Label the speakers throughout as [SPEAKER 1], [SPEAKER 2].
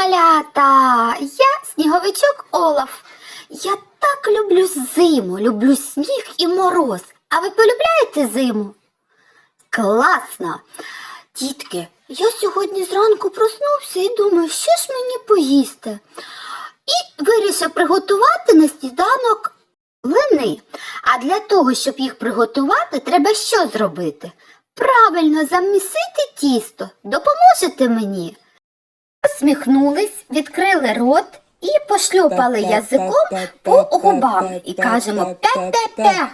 [SPEAKER 1] малята! Я сніговичок Олаф. Я так люблю зиму, люблю сніг і мороз. А ви полюбляєте зиму? Класно! Дітки, я сьогодні зранку проснувся і думаю, що ж мені поїсти? І вирішив приготувати на сніданок млини. А для того, щоб їх приготувати, треба що зробити? Правильно замісити тісто. Допоможете мені? Посміхнулись, відкрили рот і пошльопали язиком по губам і кажемо пе-пе-пе.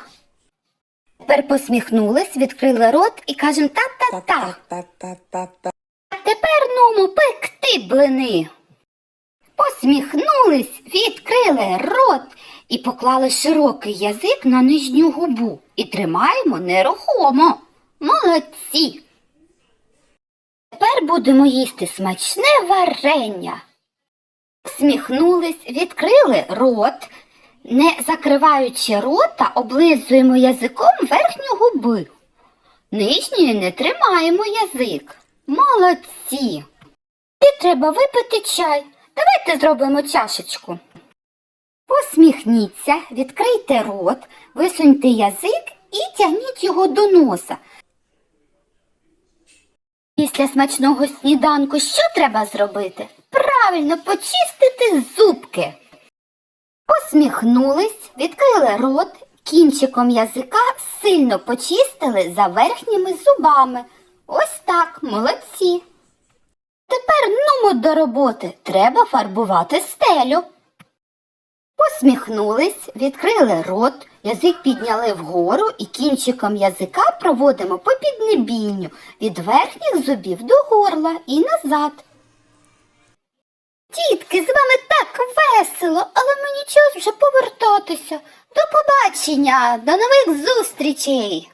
[SPEAKER 1] Тепер посміхнулись, відкрили рот і кажемо та-та-та. Тепер нумо пекти блини. Посміхнулись, відкрили рот і поклали широкий язик на нижню губу і тримаємо нерухомо. Молодці. Будемо їсти смачне варення. Посміхнулись, відкрили рот, не закриваючи рота, облизуємо язиком верхню губи. Нижньою не тримаємо язик. Молодці. І треба випити чай. Давайте зробимо чашечку. Посміхніться, відкрийте рот, висуньте язик і тягніть його до носа. Після смачного сніданку що треба зробити? Правильно почистити зубки. Посміхнулись, відкрили рот, кінчиком язика сильно почистили за верхніми зубами. Ось так, молодці. Тепер нумо до роботи. Треба фарбувати стелю. Посміхнулись, відкрили рот, язик підняли вгору і кінчиком язика проводимо по піднебінню від верхніх зубів до горла і назад. Тітки, з вами так весело, але мені час вже повертатися. До побачення, до нових зустрічей.